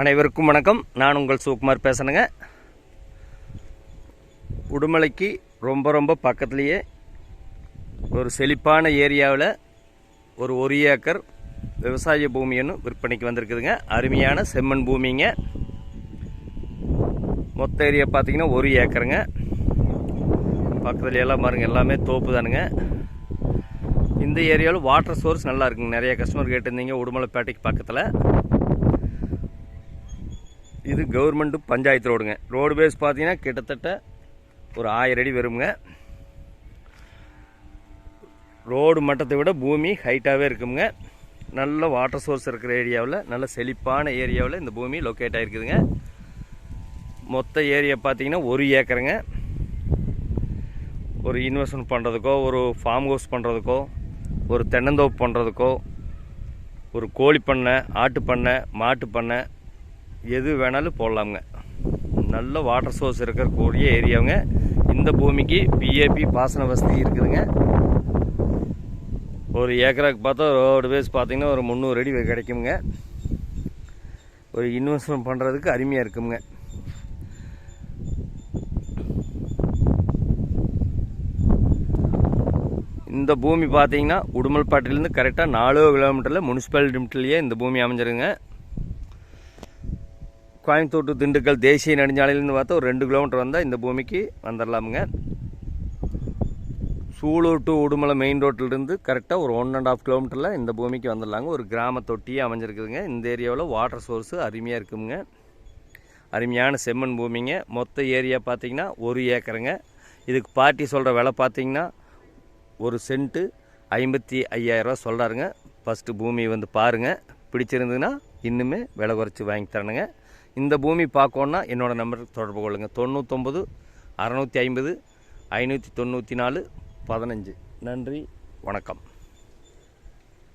அனைவருக்கும் வணக்கம். நான் உங்கள் சிவகுமார் பேசுகிறேங்க உடுமலைக்கு ரொம்ப ரொம்ப பக்கத்துலேயே ஒரு செழிப்பான ஏரியாவில் ஒரு ஒரு ஏக்கர் விவசாய பூமின்னு விற்பனைக்கு வந்திருக்குதுங்க. அருமையான செம்மண் பூமிங்க. மொத்த ஏரியா பார்த்தீங்கன்னா ஒரு ஏக்கருங்க. பக்கத்தில் எல்லாம் பாருங்கள் எல்லாமே தோப்பு தானுங்க. இந்த ஏரியாவில் வாட்டர் சோர்ஸ் நல்லா இருக்குங்க. நிறைய கஸ்டமர் கேட்டிருந்தீங்க உடுமலைப்பேட்டைக்கு பக்கத்தில். இது கவர்மெண்ட்டு பஞ்சாயத்து ரோடுங்க. ரோடு பேஸ் பார்த்தீங்கன்னா கிட்டத்தட்ட ஒரு ஆயிரம் அடி வருங்க ரோடு மட்டத்தை விட பூமி ஹைட்டாகவே இருக்குங்க நல்ல வாட்டர் சோர்ஸ் இருக்கிற ஏரியாவில் நல்ல செழிப்பான ஏரியாவில் இந்த பூமி லொக்கேட் ஆகிருக்குதுங்க மொத்த ஏரியா பார்த்தீங்கன்னா ஒரு ஏக்கருங்க. ஒரு இன்வெஸ்ட்மெண்ட் பண்ணுறதுக்கோ ஒரு ஃபார்ம் ஹவுஸ் பண்ணுறதுக்கோ ஒரு தென்னந்தோப்பு பண்ணுறதுக்கோ ஒரு கோழி பண்ணை ஆட்டு பண்ணை மாட்டு பண்ணை எது வேணாலும் போடலாமுங்க. நல்ல வாட்டர் சோர்ஸ் இருக்கக்கூடிய ஏரியாவுங்க. இந்த பூமிக்கு பிஏபி பாசன வசதி இருக்குதுங்க. ஒரு ஏக்கராக்கு பார்த்தா ரோடு பேஸ் பார்த்திங்கன்னா ஒரு முந்நூறு அடி கிடைக்குங்க ஒரு இன்வெஸ்ட்மெண்ட் பண்ணுறதுக்கு அருமையாக இருக்குங்க இந்த பூமி பார்த்தீங்கன்னா உடுமல்பாட்டிலேருந்து கரெக்டாக நாலு கிலோமீட்டரில் முனிசிபாலிட்டி லிமிட்லேயே இந்த பூமி அமைஞ்சிருங்க கோயம்புத்தூர் திண்டுக்கல் தேசிய நெடுஞ்சாலையிலேருந்து பார்த்தா ஒரு ரெண்டு கிலோமீட்டர் வந்தால் இந்த பூமிக்கு வந்துடலாமுங்க சூலூர் டு உடுமலை மெயின் ரோட்டிலிருந்து கரெக்டாக ஒரு ஒன் அண்ட் ஆஃப் கிலோமீட்டரில் இந்த பூமிக்கு வந்துடலாங்க ஒரு கிராம தொட்டியே அமைஞ்சிருக்குதுங்க. இந்த ஏரியாவில் வாட்டர் சோர்ஸு அருமையாக இருக்குங்க. அருமையான செம்மண் பூமிங்க. மொத்த ஏரியா பார்த்தீங்கன்னா ஒரு ஏக்கருங்க. இதுக்கு பார்ட்டி சொல்கிற விலை பார்த்தீங்கன்னா ஒரு சென்ட்டு ஐம்பத்தி ஐயாயிரரூவா சொல்கிறாருங்க ஃபஸ்ட்டு பூமி வந்து பாருங்கள் பிடிச்சிருந்ததுன்னா இன்னுமே விலை குறைச்சி வாங்கி தரணுங்க. இந்த பூமி பார்க்கணுன்னா என்னோடய நம்பருக்கு தொடர்பு கொள்ளுங்கள் தொண்ணூத்தொம்பது அறநூற்றி ஐம்பது ஐநூற்றி தொண்ணூற்றி நாலு பதினஞ்சு. நன்றி வணக்கம்.